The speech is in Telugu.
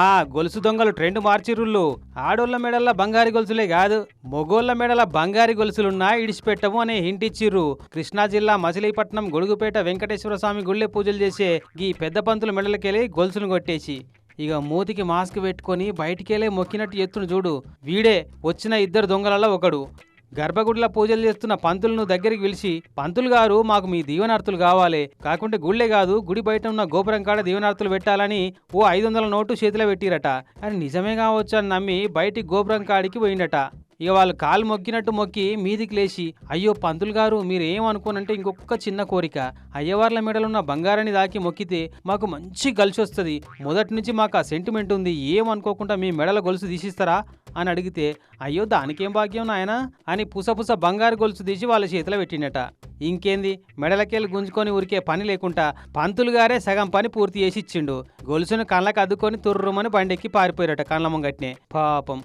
ఆ గొలుసు దొంగలు ట్రెండ్ మార్చిరుళ్ళు ఆడోళ్ళ మెడల బంగారి గొలుసులే కాదు మొగోళ్ళ మెడల బంగారి గొలుసులున్నా ఇడిచిపెట్టము అనే హింట్ ఇచ్చిర్రు. కృష్ణా జిల్లా మచిలీపట్నం గొడుగుపేట వెంకటేశ్వర స్వామి గుళ్ళే పూజలు చేసే ఈ పెద్ద పంతుల మెడలకెళ్ళి గొలుసును కొట్టేసి. ఇక మూతికి మాస్క్ పెట్టుకొని బయటికెళ్ళే మొక్కినట్టు ఎత్తును చూడు. వీడే వచ్చిన ఇద్దరు దొంగలలో ఒకడు. గర్భగుడిలో పూజలు చేస్తున్న పంతులను దగ్గరికి పిలిచి పంతులు గారు మాకు మీ దీవనార్థులు కావాలి. కాకుంటే గుళ్ళే కాదు గుడి బయట ఉన్న గోపురం కాడ దీవనార్థులు పెట్టాలని ఓ ఐదు వందల నోటు చేతిలో పెట్టిరట. అని నిజమే కావచ్చు అని నమ్మి బయటికి గోపురం కాడికి పోయిండట. ఇక వాళ్ళు కాలు మొక్కినట్టు మొక్కి మీదికి లేచి అయ్యో పంతులు గారు మీరు ఏమనుకోనంటే ఇంకొక చిన్న కోరిక. అయ్యవార్ల మెడలున్న బంగారాన్ని దాకి మొక్కితే మాకు మంచి గలిసి వస్తుంది. మొదటి నుంచి మాకు ఆ సెంటిమెంట్ ఉంది. ఏమనుకోకుండా మీ మెడల గొలుసు తీసిస్తారా? అని అడిగితే అయ్యో దానికేం భాగ్యం నాయనా? అని పుసపుస బంగారు గొలుసు తీసి వాళ్ళ చేతిలో పెట్టినట ఇంకేంది? మెడలకెళ్ళి గుంజుకొని ఉరికే పని లేకుండా పంతులు గారే సగం పని పూర్తి చేసి ఇచ్చిండు. గొలుసును కళ్ళకు అద్దుకొని తుర్రుమని బండెక్కి పారిపోయారట కళ్ళ ముంగట్నే. పాపం.